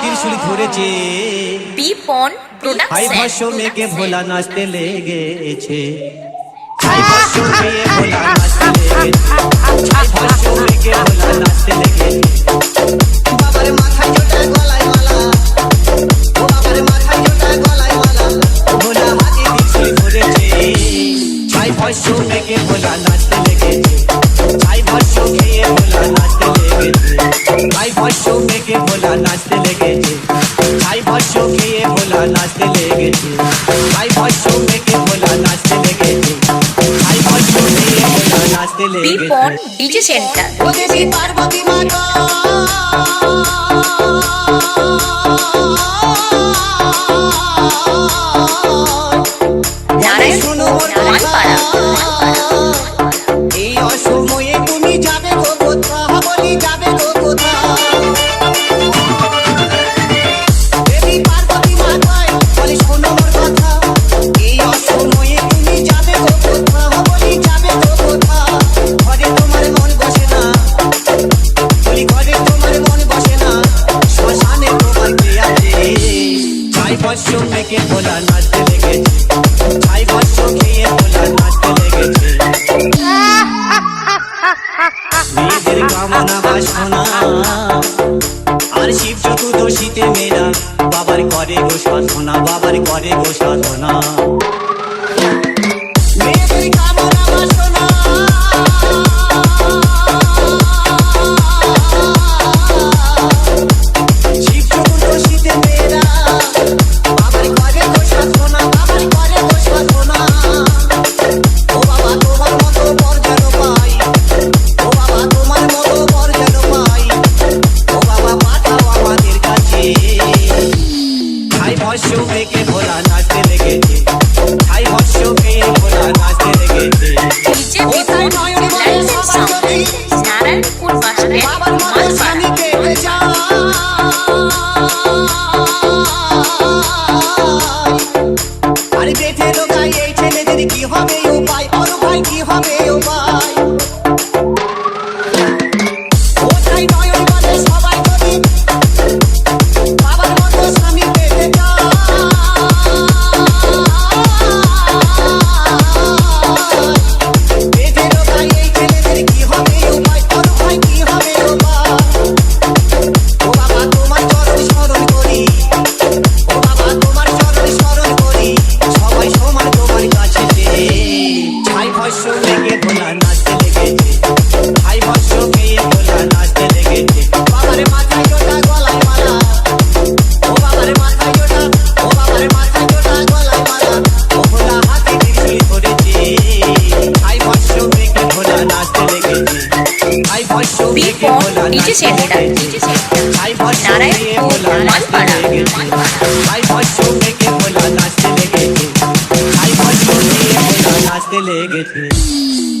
ত্রিশুল ধরেছে Bipon high production মেয়েকে ভোলা নাচতে লেগেছে। হাই ভাষ্য মেয়ে ভোলা নাচতে লেগেছে। হাই ভাষ্য মেয়েকে ভোলা নাচতে লেগেছে। বাবারে মাথায় জোটা গলায় মালা। বাবারে জোটা গলায় মালা। ভোলা হাই মেয়েকে ভোলা নাচতে লেগেছে। ভাষ্য মেয়েকে ভোলা নাচতে লেগেছে। ভাই ভাষ্য খেয়ে ভোলা নাচতে লেগেছে। ভাই ভাষ্য মেয়েকে ভোলা নাচতে লেগেছে। ভাই ভাষ্য খেয়ে ভোলা নাচতে লেগেছে। পার্বতী মা মেয়েদের কামনা বাসনা আর শিব চতুর্দশীতে মেয়েরা বাবার করে গো সাধনা বাবার করে গো সাধনা ভাষ্য মেয়েকে ভোলা নাচতে লেগেছে ছাই ভাষ্য খেয়ে ভোলা নাচতে লেগেছে নারায়ণপুর স্বামী আরে বেঁচে লোকাই এই ছেলেদের কি হবে উপায় বড় ভাই কি হবে উপায় নাচতে সেন্টার ভোলা নাচতে মানপাড়া take negative.